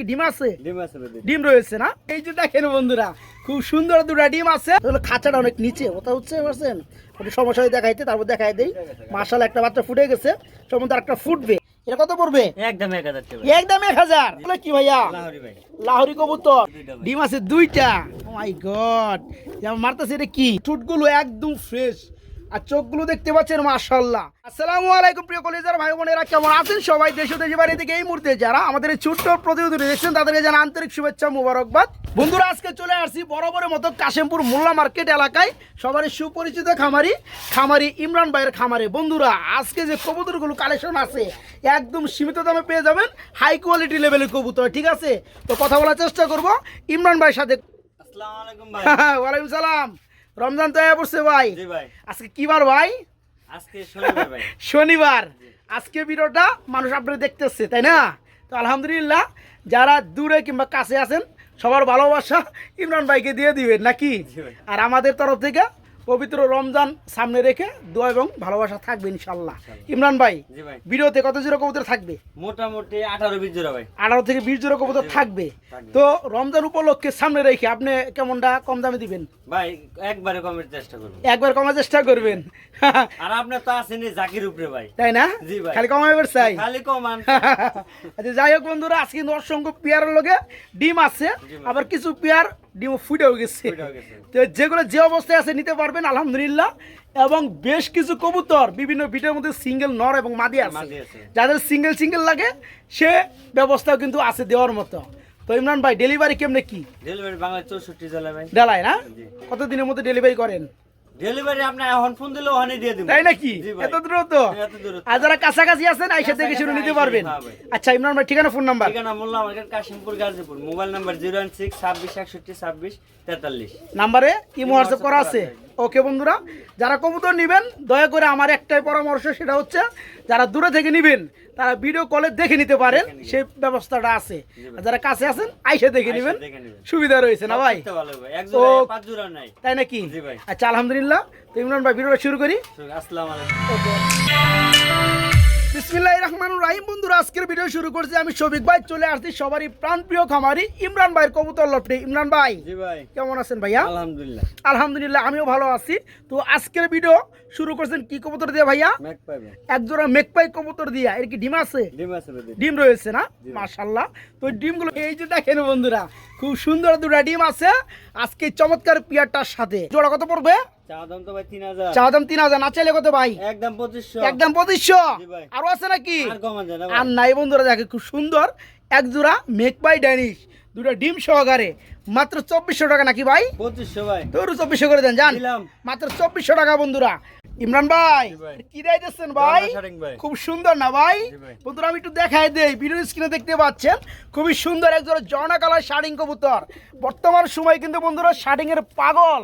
কি ডিম আছে? ডিম আছে ডিম রয়েছে না? এই যে দেখেন বন্ধুরা খুব সুন্দর দুটা ডিম আছে। খাঁচাটা অনেক নিচে ওটা হচ্ছে পারছেন? ওটা সমস্যা হয়ে দেখাইতে তারপর দেখাই দেই। মার্শাল একটা বাচ্চা ফুটে গেছে সম্বন্ধে একটা ফুটবে। এটা কত পড়বে? একদম এক হাজার একদম এক হাজার। বলে কি ভাইয়া? লাহোরি কবুতর। ডিম আছে দুইটা। ও মাই গড যেমন মারতেছে এটা কি? একদম ফ্রেশ আর চোখগুলো দেখতে পাচ্ছেন মাশাল্লাহ আসসালামু আলাইকুম প্রিয় কলেজার ভাই বোনেরা কেমন আছেন সবাই? দেশ দেশে বাড়ি থেকে এই মুহূর্তে যারা আমাদের ছোট্ট প্রতিবেদন দেখছেন তাদেরকে জানা আন্তরিক শুভেচ্ছা মুবারকবাদ। বন্ধুরা আজকে চলে আসছি বরাবরের মতো কাশিমপুর মোল্লা মার্কেট এলাকায় সবারই সুপরিচিত খামারি খামারি ইমরান ভাইয়ের খামারে। বন্ধুরা আজকে যে কবুতরগুলো কালেকশন আছে একদম সীমিত দামে পেয়ে যাবেন হাই কোয়ালিটি লেভেলের কবুতর ঠিক আছে? তো কথা বলার চেষ্টা করব ইমরান ভাইয়ের সাথে। আসসালামু আলাইকুম ভাই। ওয়ালাইকুম সালাম। রমজান তো পড়ছে ভাই। আজকে কি বার ভাই? আজকে শনিবার ভাই। শনিবার। আজকে ভিডিওটা মানুষ আপনারা দেখতেছে তাই না? তো আলহামদুলিল্লাহ যারা দূরে কিংবা কাছে আছেন সবার ভালোবাসা ইমরান ভাইকে দিয়ে দিবেন নাকি? আর আমাদের তরফ থেকে পবিত্র রমজান সামনে রেখে দোয়া এবং ভালোবাসা থাকবে ইনশাল্লাহ ইমরান ভাই ভিডিওতে কত জোর কবুতর থাকবে? মোটামুটি আঠারো বিশ জোড়া ভাই। আঠারো থেকে বিশ জোর কবুতর থাকবে। থাকবে। তো রমজান উপলক্ষে সামনে রেখে আপনি কেমনটা কম দামে দিবেন? ভাই একবারে কমের চেষ্টা করবেন একবার কমার চেষ্টা করবেন। আর আপনার তো আসেনি জাকির উপরে ভাই। তাই না? জি ভাই। খালি চাই। খালি কমান। আচ্ছা যাই হোক বন্ধুরা আজকে কিন্তু অসংখ্য পেয়ারের লগে ডিম আছে আবার কিছু পেয়ার ডিম ফুটেও গেছে। গেছে। তো যেগুলো যে অবস্থায় আছে নিতে পারবেন আলহামদুলিল্লাহ। এবং বেশ কিছু কবুতর বিভিন্ন বিটের মধ্যে সিঙ্গেল নর এবং মাদি আছে। যাদের সিঙ্গেল সিঙ্গেল লাগে সে ব্যবস্থাও কিন্তু আছে দেওয়ার মতো। তো ইমরান ভাই ডেলিভারি কেমনে কি? ডেলিভারি বাংলা চৌষট্টি জেলা ভাই। ডালায় না? জি। কত দিনের মধ্যে ডেলিভারি করেন? ডেলিভারি আপনি এখন ফোন দিলে ওখানে দিয়ে দিব। তাই নাকি? এত দূর তো এত দূর আর যারা কাছাকাছি আছেন আইসা দেখে শুনে নিতে পারবেন। আচ্ছা ইমরান ভাই ঠিকানা ফোন নাম্বার ঠিকানা Molla market Kashimpur Gazipur. Mobile number zero one six ছাব্বিশ একষট্টি ছাব্বিশ তেতাল্লিশ। নাম্বারে ইমো হোয়াটসঅ্যাপ করা আছে। ওকে বন্ধুরা যারা কবুতর নেবেন দয়া করে আমার একটাই পরামর্শ সেটা হচ্ছে যারা দূরে থেকে নেবেন তারা ভিডিও কলে দেখে নিতে পারেন সেই ব্যবস্থাটা আছে। আর যারা কাছে আছেন আইসে দেখে নেবেন। সুবিধা রয়েছে না ভাই? তো- তাই নাকি? আচ্ছা আলহামদুলিল্লাহ। তো ইমরান ভাই ভিডিওটা শুরু করি। আসসালাম আলাইকুম। বিসমিল্লাহ রহমান রাহিম। বন্ধুরা আজকের ভিডিও শুরু করছি। আমি শফিক ভাই চলে আসছি সবারই প্রাণপ্রিয় খামারি ইমরান ভাইয়ের কবুতর লটে ইমরান ভাই কেমন আছেন ভাইয়া? আলহামদুলিল্লাহ। আলহামদুলিল্লাহ আমিও ভালো আছি। তো আজকের ভিডিও শুরু করছেন কি কবুতর দিয়ে ভাইয়া? ম্যাক এক জোড়া মেকপাই কবুতর দিয়া। এর কি ডিম আছে? ডিম রয়েছে না। মাশাল্লাহ তো ডিমগুলো এই যে দেখেন বন্ধুরা খুব সুন্দর দুটা ডিম আছে। আজকে চমৎকার পিয়ারটার সাথে। জোড়া কত পড়বে? চা দাম তো ভাই তিন হাজার। না চাইলে কত ভাই? একদম পঁচিশশো। একদম পঁচিশশো? আরও আছে নাকি? আর কমান যায় না আর ভাই নাই বন্ধুরা দেখে খুব সুন্দর। এক জোড়া মেকপাই ড্যানিশ দুটা ডিম সহকারে। মাত্র চব্বিশশো টাকা নাকি ভাই? পঁচিশশো ভাই। তোর চব্বিশশো করে দেন জান মাত্র চব্বিশশো টাকা বন্ধুরা। ইমরান ভাই কি ভাই? খুব সুন্দর না ভাই? বন্ধুরা আমি একটু দেখাই দেই ভিডিও স্ক্রিনে দেখতে পাচ্ছেন খুবই সুন্দর একজোড়া জর্না কালার শাড়িং কবুতর। বর্তমান সময় কিন্তু বন্ধুরা শাড়িং এর পাগল।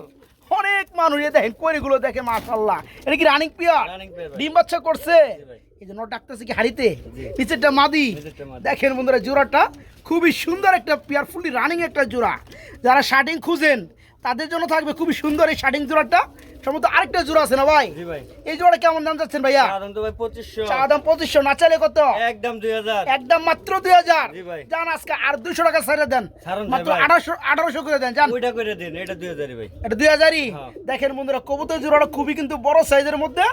অনেক মানুষ এ দেখেন কোয়েরিগুলো দেখে মাশাল্লাহ এটা কি রানিং পিয়ার। ডিম বাচ্চা করছে। এই জন্য ডাকতেছে কি হাড়িতে। নিচেরটা মাদি। দেখেন বন্ধুরা জোড়াটা খুবই সুন্দর একটা পিয়ার ফুলি রানিং একটা জোড়া যারা শার্টিং খুঁজেন তাদের জন্য থাকবে খুবই সুন্দর এই শার্টিং জোড়াটা সম্ভবত আরেকটা জোড়া আছে না ভাই? এই জোড়া কেমন দাম যাচ্ছেন ভাইয়া? চা দাম পঁচিশশো। চা দাম পঁচিশশো না চাইলে কত? একদম দুই হাজার। একদম মাত্র দুই হাজার। যান আজকে আর দুশো টাকা ছেড়ে দেন। মাত্র। আঠারোশো আঠারোশো করে দেন যান। ওইটা করে দিন এটা দুই হাজারই ভাই। এটা দুই হাজারই? হ্যাঁ। দেখেন বন্ধুরা কবুতর জোড়াটা খুবই কিন্তু বড় সাইজের মধ্যে।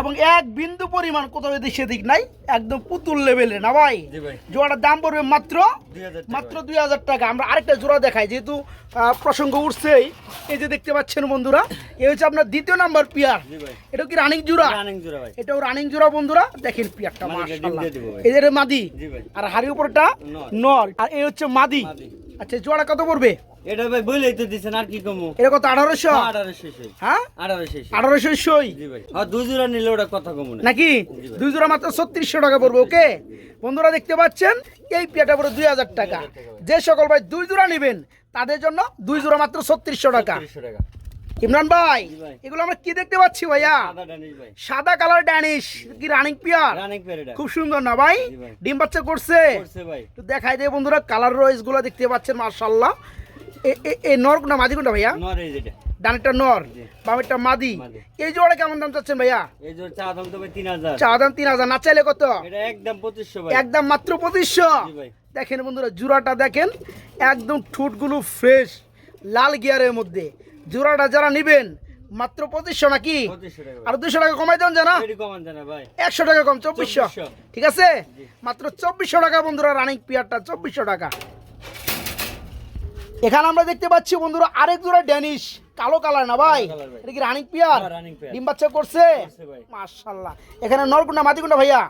এবং এক বিন্দু পরিমাণ কোথাও এদিক সেদিক নাই একদম পুতুল লেভেলে না ভাই? জোড়াটার দাম পড়বে মাত্র। মাত্র দুই হাজার টাকা। আমরা আরেকটা জোড়া দেখাই যেহেতু প্রসঙ্গ উঠছেই এই যে দেখতে পাচ্ছেন বন্ধুরা এই হচ্ছে আপনার দ্বিতীয় নাম্বার পিয়ার। এটা কি রানিং জোড়া? এটাও রানিং জোড়া বন্ধুরা। দেখেন পিয়ারটা যে মাদি। আর হাড়ি উপরটা নর। আর এই হচ্ছে মাদি। মাদি। আচ্ছা জোড়া কত পড়বে? এটা ভাই তো দিচ্ছেন আর কি কমু? এটা কত আঠারোশো? আঠারো হ্যাঁ? সই জি ভাই। দুই জোড়া নিলে ওটা কথা কমু না। নাকি? জি দুই জোড়া মাত্র ছত্রিশশো টাকা পড়বে ওকে? বন্ধুরা দেখতে পাচ্ছেন এই পেয়ারটা পড়ে দুই হাজার টাকা। যে সকল ভাই দুই জোড়া নেবেন তাদের জন্য দুই জোড়া মাত্র ছত্রিশশো টাকা। তিরিশশো টাকা। ইমরান ভাই এগুলো আমরা কি দেখতে পাচ্ছি ভাইয়া? সাদা কালার ড্যানিশ কি রানিং পিয়ার খুব সুন্দর না ভাই? ডিম বাচ্চা করছে। দেখাই দেয় বন্ধুরা কালার রয়েসগুলো দেখতে পাচ্ছেন মার্শাল্লাহ এই নর না মাদি কোনটা ভাইয়া? নর এই যেটা। ডানেরটা নর। বামেরটা মাদি। এই জোড়া কেমন দাম চাচ্ছেন ভাইয়া? এই জোর চা দাম তো ভাই চা দাম না চাইলে কত? এটা একদম পঁচিশশো ভাই। একদম মাত্র পঁচিশশো। দেখেন বন্ধুরা জোড়াটা দেখেন একদম ঠুটগুলো ফ্রেশ লাল গিয়ারের মধ্যে। জোড়াটা যারা নেবেন মাত্র পঁচিশশো নাকি? আর দুশো টাকা কমাই দেন জানা? একশো টাকা কম চব্বিশশো। ঠিক আছে? মাত্র চব্বিশশো টাকা বন্ধুরা রানিং পিয়ারটা চব্বিশশো টাকা। এখানে আমরা দেখতে পাচ্ছি বন্ধুরা আরেক জোড়া ড্যানিশ কালো কালার না ভাই? ভাই। এটা কি রানিং পিয়ার? হ্যাঁ। ডিম বাচ্চা করছে? ভাই। মাশাল্লাহ এখানে নরকুন্ডা মাদিকুন্ডা ভাইয়া?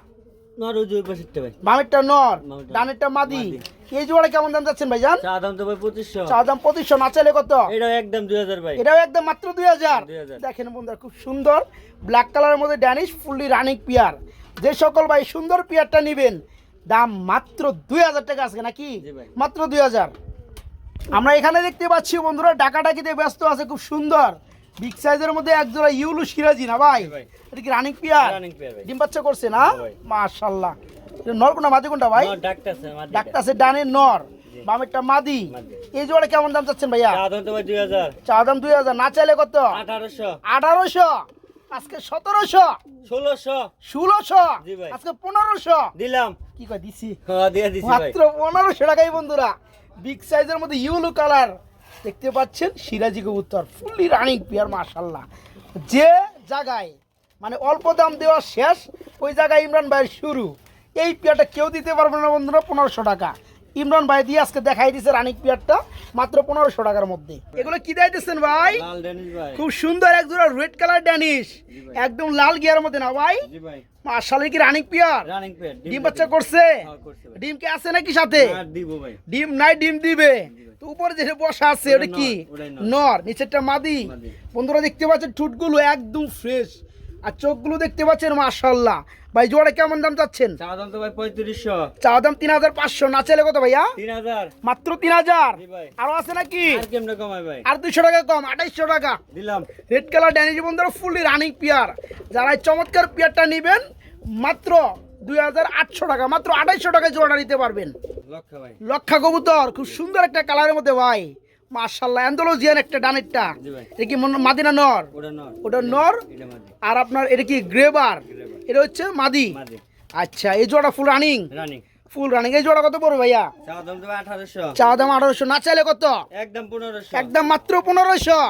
নর ওই দুই পাশেরটা ভাই। বামেরটা নর ডানেরটা মাদি। এই জোড়া কেমন দাম যাচ্ছেন ভাইজান চা দাম তো ভাই পঁচিশশো। চা দাম পঁচিশশো না চাইলে কত? এটাও একদম দুই হাজার ভাই। এটাও একদম মাত্র দুই হাজার। 2000 দেখেন বন্ধুরা খুব সুন্দর। ব্ল্যাক কালারের মধ্যে ড্যানিশ ফুললি রানিং পিয়ার। যে সকল ভাই সুন্দর পিয়ারটা নেবেন দাম মাত্র দুই হাজার টাকা আছে নাকি? মাত্র দুই হাজার। আমরা এখানে দেখতে পাচ্ছি বন্ধুরা ডাকাডাকিতে ব্যস্ত আছে খুব সুন্দর। বিগ সাইজের মধ্যে এক জোড়া ইউলু সিরাজি না ভাই? এটা কি রানিং পিয়ার ডিম বাচ্চা করছে না। মাশাল্লাহ নর কোনটা মাদি কোনটা ভাই? ডাক্তার আছে ডানের নর। বামেরটা মাদি। এই জোড়া কেমন দাম চাচ্ছেন ভাইয়া? চা দাম দুই হাজার। না চাইলে কত? আঠারোশো। আঠারোশো। আজকে সতেরোশো। ষোলোশো। ষোলোশো। আজকে পনেরোশো। দিলাম। কি কয় দিছি? হ্যাঁ দিয়ে দিছি ভাই। মাত্র পনেরোশো টাকাই বন্ধুরা। বিগ সাইজের মধ্যে ইউলো কালার দেখতে পাচ্ছেন সিরাজি কবুতর ফুললি রানিং পিয়ার মাশাল্লাহ যে জায়গায় মানে অল্প দাম দেওয়া শেষ ওই জায়গায় ইমরান ভাইয়ের শুরু। এই পিয়ারটা কেউ দিতে পারবে না বন্ধুরা পনেরোশো টাকা। ইমরান ভাই দিয়ে আজকে দেখাই দিছে রানিক পিয়ারটা মাত্র পনেরোশো টাকার মধ্যে। এগুলো কি দিতেছেন ভাই? ভাই। খুব সুন্দর এক জোড়া রেড কালার ড্যানিশ একদম লাল গিয়ার মধ্যে না ভাই। মার্শালের কি রানিং পিয়ার রানিং পেয়ার ডিম বাচ্চা করছে? হ্যাঁ। ডিম কি আছে নাকি সাথে? দিব ভাই। ডিম নাই ডিম দিবে। তো উপরে যে বসা আছে ওটা কি? নর, নিচেরটা মাদি। মাদি। বন্ধুরা দেখতে পাচ্ছেন ঠুটগুলো একদম ফ্রেশ আর চোখগুলো দেখতে পাচ্ছেন মাশাল্লাহ ভাই জোড়া কেমন দাম চাচ্ছেন? চা দাম তো ভাই পঁয়ত্রিশশো। চা দাম তিন হাজার পাঁচশো। না চাইলে কত ভাইয়া? তিন হাজার। মাত্র তিন হাজার? আরও আছে নাকি? আর দুইশো টাকা কম আঠাইশশো টাকা। দিলাম। রেড কালার ড্যানিশ বন্ধুরা ফুললি রানিং পিয়ার। যারা চমৎকার পিয়ারটা নেবেন মাত্র দুই হাজার আটশো টাকা মাত্র আঠাইশশো টাকায় জোড়াটা নিতে পারবেন। লক্ষ ভাই। লক্ষা কবুতর খুব সুন্দর একটা কালারের মধ্যে ভাই। মার্শাল্লাহ অ্যান্ডোলজিয়ান একটা ডানেরটা। এটা কি মাদিনা নর? ওটা নর। ওটা নর? আর আপনার এটা কি গ্রেবার? গ্রেবার। এটা হচ্ছে মাদি? আচ্ছা এই জোড়া ফুল রানিং ফুল রানিং এই জোড়া কত পড়বে ভাইয়া? চা দাম আঠারোশো। না চাইলে কত? একদম পনেরোশো। একদম মাত্র পনেরোশো।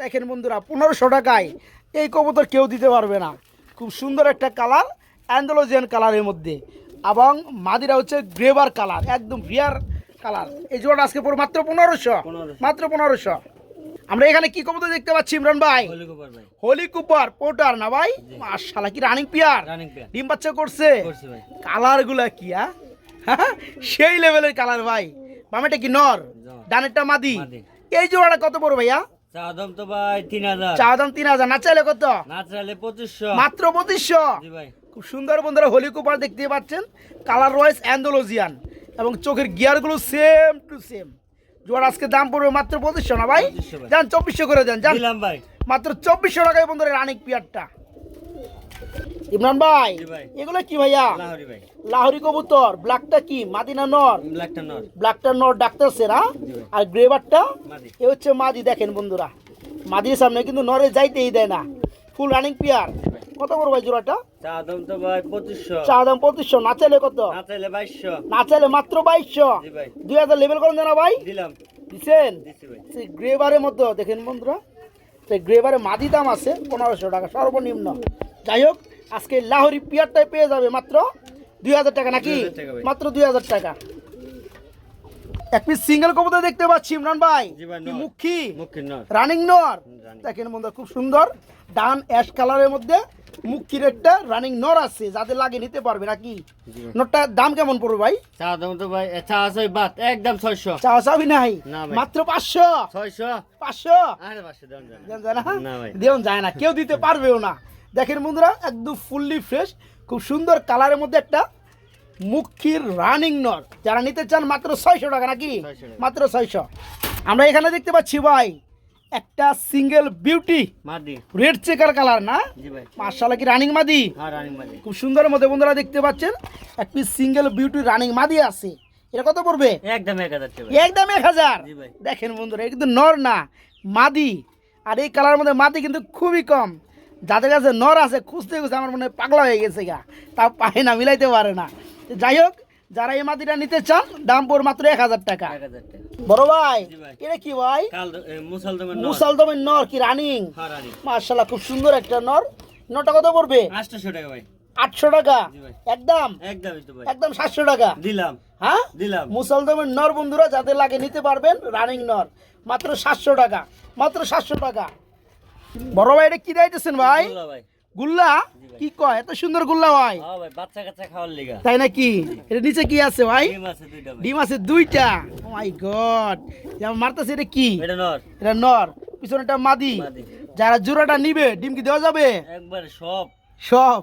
দেখেন বন্ধুরা পনেরোশো টাকায় এই কবুতর কেউ দিতে পারবে না। খুব সুন্দর একটা কালার অ্যান্ডোলজিয়ান কালারের মধ্যে। এবং মাদিরা হচ্ছে গ্রেভার কালার একদম রিয়ার কালার। এই আজকে পুরো মাত্র পনেরোশো। মাত্র পনেরোশো। আমরা এখানে কি কবুতর দেখতে পাচ্ছি ইমরান ভাই? Holle cropper Holle cropper pouter না ভাই? কি রানিং পিয়ার ডিম বাচ্চা করছে? করছে কালারগুলা কি হ্যাঁ? সেই লেভেলের কালার ভাই। বামেটা কি নর? নর। ডানেরটা মাদি। এই জোড়াটা কত বড় ভাইয়া? চা দাম তো ভাই তিন হাজার। তিন হাজার না চাইলে কত? না চাইলে পঁচিশশো। মাত্র পঁচিশশো। খুব সুন্দর বন্ধুরা হোলি কুপার দেখতে পাচ্ছেন। Colour wise Andalusian. এবং চোখের গিয়ারগুলো সেম টু সেম জোয়ার আজকে দাম পড়বে মাত্র পঁচিশশো না ভাই? যান চব্বিশশো করে দেন যান। ভাই। মাত্র চব্বিশশো টাকায় বন্ধুরা রানিক পিয়ারটা। ইমরান ভাই এগুলো কি ভাইয়া? লাহরি কবুতর ব্ল্যাকটা কি? মাদিনা নর? ব্ল্যাকটা নর। ব্ল্যাকটা নর ডাক্তার সেরা আর গ্রেভারটা এ হচ্ছে মাদি দেখেন বন্ধুরা। মাদির সামনে কিন্তু নরে যাইতেই দেয় না। ফুল রানিং পিয়ার কত বড় ভাই জোড়াটা? চা দাম তো ভাই পঁচিশশো। চা দাম পঁচিশশো না চাইলে কত? না চাইলে বাইশশো। না চাইলে মাত্র বাইশশো। দুই হাজার লেভেল করেন না ভাই? দিলাম। দিচ্ছেন সেই গ্রেভারের মধ্যে দেখেন বন্ধুরা। সেই গ্রেভারে মাদি দাম আছে পনেরোশো টাকা সর্বনিম্ন। যাই হোক আজকে লাহোরি পিয়ারটাই পেয়ে যাবে মাত্র দুই হাজার টাকা নাকি? 2000 টাকা ভাই। মাত্র দুই হাজার টাকা। এক পিস সিঙ্গেল কবুতর দেখতে পাচ্ছি ইমরান ভাই। জি ভাই, কি নর। মুখী? রানিং নর। দেখেন বন্ধুরা খুব সুন্দর। ডান অ্যাশ কালারের মধ্যে মুখির একটা রানিং নর আছে যাদের লাগে নিতে পারবে নাকি? দাম কেমন পড়বে ভাই? চা দাম তো ভাই চা আছে বাত একদম ছয়শো। চাওয়া চাবি নাই? মাত্র আরে দেন না। যায় না? কেউ দিতে পারবেও না। দেখেন বন্ধুরা একদম ফুললি ফ্রেশ খুব সুন্দর কালারের মধ্যে একটা মুখির রানিং নর যারা নিতে চান মাত্র ছয়শো টাকা নাকি? মাত্র ছয়শো। আমরা এখানে দেখতে পাচ্ছি ভাই একটা single beauty red checker colour না? মার্শাল কি রানিং মাদি? হ্যাঁ মাদি। খুব সুন্দর মধ্যে বন্ধুরা দেখতে পাচ্ছেন একটি সিঙ্গেল বিউটি রানিং মাদি আছে। এটা কত পড়বে? একদম এক হাজার একদম এক হাজার? দেখেন বন্ধুরা এটা কিন্তু নর না মাদি। আর এই কালার মধ্যে মাদি কিন্তু খুবই কম। যাদের কাছে নর আছে খুঁজতে খুঁজতে আমার মনে হয় পাগলা হয়ে গেছে গা। তা পায় না মিলাইতে পারে না। যাই হোক যারা এই মাদিটা নিতে চান দাম পড়বে মাত্র এক হাজার টাকা। বড় ভাই এটা কি ভাই? মুসলদমের মুসাল দমের নর কি রানিং? হারানি মার্শাল্লাহ খুব সুন্দর একটা নর। নটা কত পড়বে? আটশোশো টাকা ভাই। আটশো টাকা। একদম? একদম সাতশো টাকা? দিলাম। হ্যাঁ? দিলাম। মুসলদমের নর বন্ধুরা যাদের লাগে নিতে পারবেন রানিং নর। মাত্র সাতশো টাকা। মাত্র সাতশো টাকা। বড় ভাই এটা কি ভাই? ভাই। গুল্লা? কি কয়? এত সুন্দর গুল্লা ভাই। হ্যাঁ বাচ্চা কাচ্চা খাওয়ার লিগা। তাই নাকি? এটা নিচে কি আছে ভাই? ডিম আছে দুইটা ভাই। ও মাই গড যেমন মারতেছে এটা কি? এটা নর। এটা নর। পিছনেটা মাদি। মাদি। যারা জোড়াটা নিবে ডিম কি দেওয়া যাবে? একবার সব। সব।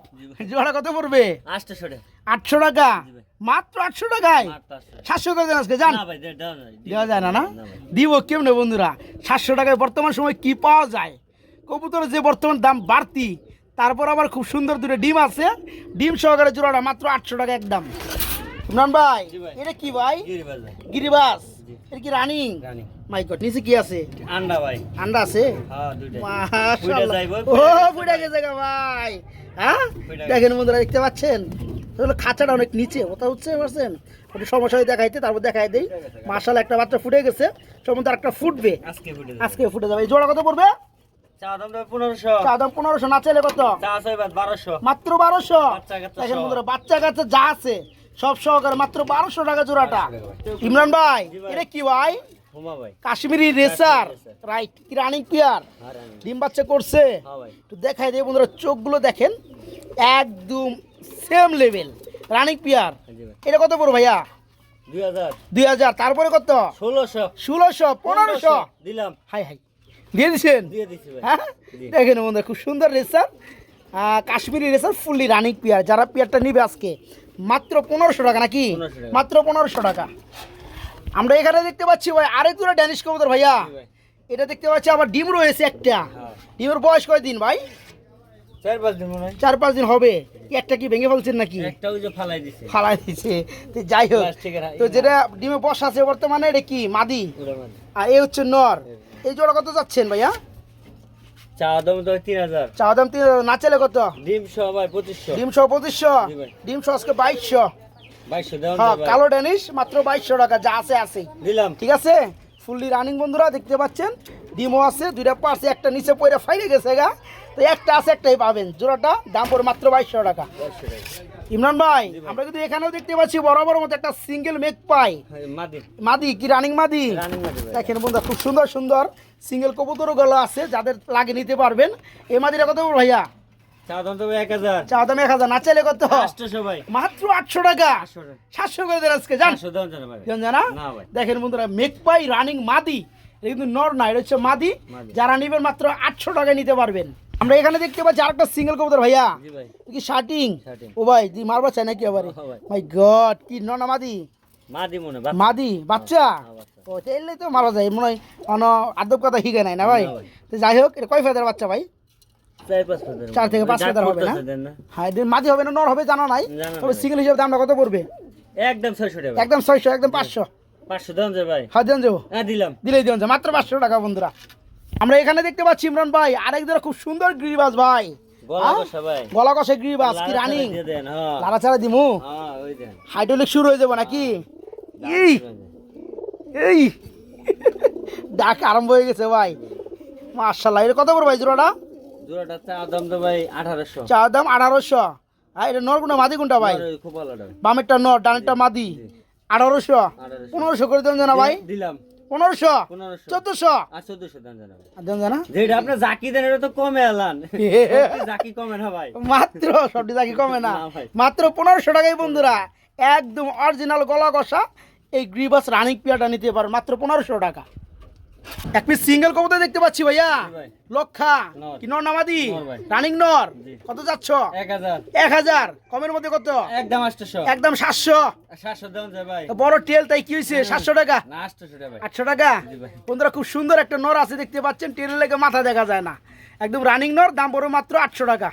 জোড়া কত পড়বে? আটশোশো টাকা আটশো টাকা। মাত্র আটশো টাকায়? সাতশো করে দেন আজকে জান দেওয়া যায় না? না ভাই। দিব কেমনে বন্ধুরা? সাতশো টাকায় বর্তমান সময় কি পাওয়া যায়? কবুতরের যে বর্তমান দাম বাড়তি তারপর আবার খুব সুন্দর দুটো ডিম আছে। ডিম সহকারে জোড়াটা মাত্র আটশো টাকা একদম। ইমরান ভাই এটা কি ভাই? গিরিবাস এটা কি রানিং? রানী। মাই গড নিচে কি আছে? আন্ডা ভাই। আন্ডা আছে? হ্যাঁ ও গেছে গা ভাই। হ্যাঁ? দেখেন বন্ধুরা দেখতে পাচ্ছেন? খাঁচাটা অনেক নিচে ওটা হচ্ছে পারছেন ওটা সমস্যা দেখাইতে তারপর দেখাই দেই। মার্শাল একটা বাচ্চা ফুটে গেছে সম্বন্ধে একটা ফুটবে। আজকে ফুটে যাবে। জোড়া কত পড়বে? চা দাম পনেরোশো। চা দাম পনেরোশো না চাইলে কত? বারোশো। মাত্র বারোশো? দেখেন বন্ধুরা বাচ্চা কাচ্চা যা আছে সব সহকারে মাত্র বারোশো টাকা জোড়াটা। ইমরান ভাই এটা কি ভাই? কাশ্মীরি রেসার। রাইট কি রানিং পিয়ার হ্যাঁ ডিম বাচ্চা করছে। হ্যাঁ একটু দেখাই দিয়ে বন্ধুরা চোখগুলো দেখেন। একদম সেম লেভেল রানিং পিয়ার এটা কত পড়ো ভাইয়া? দুই হাজার। তারপরে কত? ষোলোশো। ষোলোশো পনেরোশো দিলাম। হাই হাই। দিয়ে দিচ্ছেন হ্যাঁ? দেখেন বন্ধুরা খুব সুন্দর racer. Kashmiri racer fully running pair. যারা পিয়ারটা নিবে আজকে মাত্র পনেরোশো টাকা নাকি? মাত্র পনেরোশো টাকা। আমরা এখানে দেখতে পাচ্ছি ভাই আরেক দুটো ড্যানিশ কবুতর ভাইয়া। এটা দেখতে পাচ্ছি আবার ডিম রয়েছে একটা। হ্যাঁ। ডিমের বয়স কয়দিন ভাই? চার পাঁচ দিন চার পাঁচ দিন হবে। একটা কি ভেঙে ফেলছেন নাকি? একটা ওই যে ফালাই দিছে। ফালাই দিছে। তো যাই হোক তো যেটা ডিমে বসা আছে বর্তমানে এটা কি? মাদি? আর এ হচ্ছে নর। এই জোড়া কত যাচ্ছেন ভাইয়া? চা দাম তো তিন হাজার। চা দাম তিন না চলে কত? ডিমশো ভাই পঁচিশশো। ডিমশো পঁচিশশো? আজকে বাইশশো। বাইশশো হ্যাঁ কালো ড্যানিশ মাত্র বাইশশো টাকা যা আছে আছে। দিলাম। ঠিক আছে? ফুললি রানিং বন্ধুরা দেখতে পাচ্ছেন? ডিমও আছে দুইটা পার্স একটা নিচে পড়ে ফাইরে গেছে গা। তো একটা আছে একটাই পাবেন। জোড়াটা দাম পড়ে মাত্র বাইশশো টাকা। ইমরান ভাই আমরা কিন্তু এখানেও দেখতে পাচ্ছি বরাবর মতো একটা সিঙ্গেল মেক পাই। হ্যাঁ, মাদি। কি রানিং মাদি? ভাই। দেখেন বন্ধু খুব সুন্দর সুন্দর সিঙ্গেল কবুতরও গুলো আছে যাদের লাগে নিতে পারবেন। এই মাদিটা কত ভাইয়া? চা দাম এক হাজার। না চাইলে কত? মাত্র আটশো টাকা। সাতশো করে দেন আজকে জান? দেখেন বন্ধুরা মেক পাই রানিং মাদি। এটা কিন্তু নর না এটা হচ্ছে মাদি। যারা নিবেন মাত্র আটশো টাকায় নিতে পারবেন। আমরা এখানে দেখতে পাচ্ছি আরেকটা সিঙ্গেল কবুতর ভাইয়া। কি শার্টিং ও ভাই তুই মারবা চাই নাকি আবার। মাই গড কি নর না মাদি? মাদি মনে বাচ্চা। মাদি বাচ্চা? হ্যাঁ, ও তাইলে তো মারা যায় মনে হয় অন আদব কথা শিখে নাই না ভাই? তো যাই হোক এটা কয় ফেদার বাচ্চা ভাই? চার থেকে পাঁচ হাজার হবে না? হ্যাঁ মাদি হবে না নর হবে জানা নাই। তবে সিঙ্গেল হিসেবে দামটা কত পড়বে? একদম ছয়শো টাকা। একদম ছয়শো একদম পাঁচশো। ভাই। হ্যাঁ দেন যাব হ্যাঁ দিলাম। দিলেই দেন যা, মাত্র পাঁচশো টাকা বন্ধুরা। আমরা এখানে দেখতে পাচ্ছি ইমরান ভাই আরেক ধরে খুব সুন্দর গ্রিবাস ভাই। গলা হ্যাঁ? ভাই। গলা কষে গ্রিবাস কি লাড়া রানিং। ছাড়া দিমু? হাইড্রোলিক শুরু হয়ে যাব নাকি? এই এই! ডাক আরম্ভ হয়ে গেছে ভাই। মার্শাল্লাহ এটা কত বড় ভাই জোড়াটা? জোড়াটা চা দাম তো ভাই আঠারোশো। চা দাম আঠারোশো। হ্যাঁ এটা নর কোনটা মাদি কোনটা ভাই। বামেরটা নর ডানেরটা মাদি। আঠারোশো। পনেরোশো করে দেন জানা ভাই। দিলাম। পনেরোশো। পনেরোশো। চোদ্দশো। চোদ্দশো দেন জানা দেন জানা? যেটা আপনার জাকি দেন এটা তো কমে জাকি কমে না ভাই। মাত্র সবটি জাকি কমে না। মাত্র পনেরোশো টাকাই বন্ধুরা একদম অরিজিনাল গলা কষা এই গ্রিবাস রানিং পিয়াটা নিতে পারো। মাত্র পনেরোশো টাকা। এক পিস সিঙ্গেল কবুতর দেখতে পাচ্ছি ভাইয়া। লক্ষা কি নর নামাদি রানিং নর। কত যাচ্ছ? এক হাজার। কমের মধ্যে কত? একদম আটশোশো একদম সাতশো। বড় টেল তাই কি হয়েছে সাতশো টাকা? আটশো টাকা। বন্ধুরা খুব সুন্দর একটা নর আছে দেখতে পাচ্ছেন। টেলের লেগে মাথা দেখা যায় না। একদম রানিং নর দাম বড় মাত্র আটশো টাকা।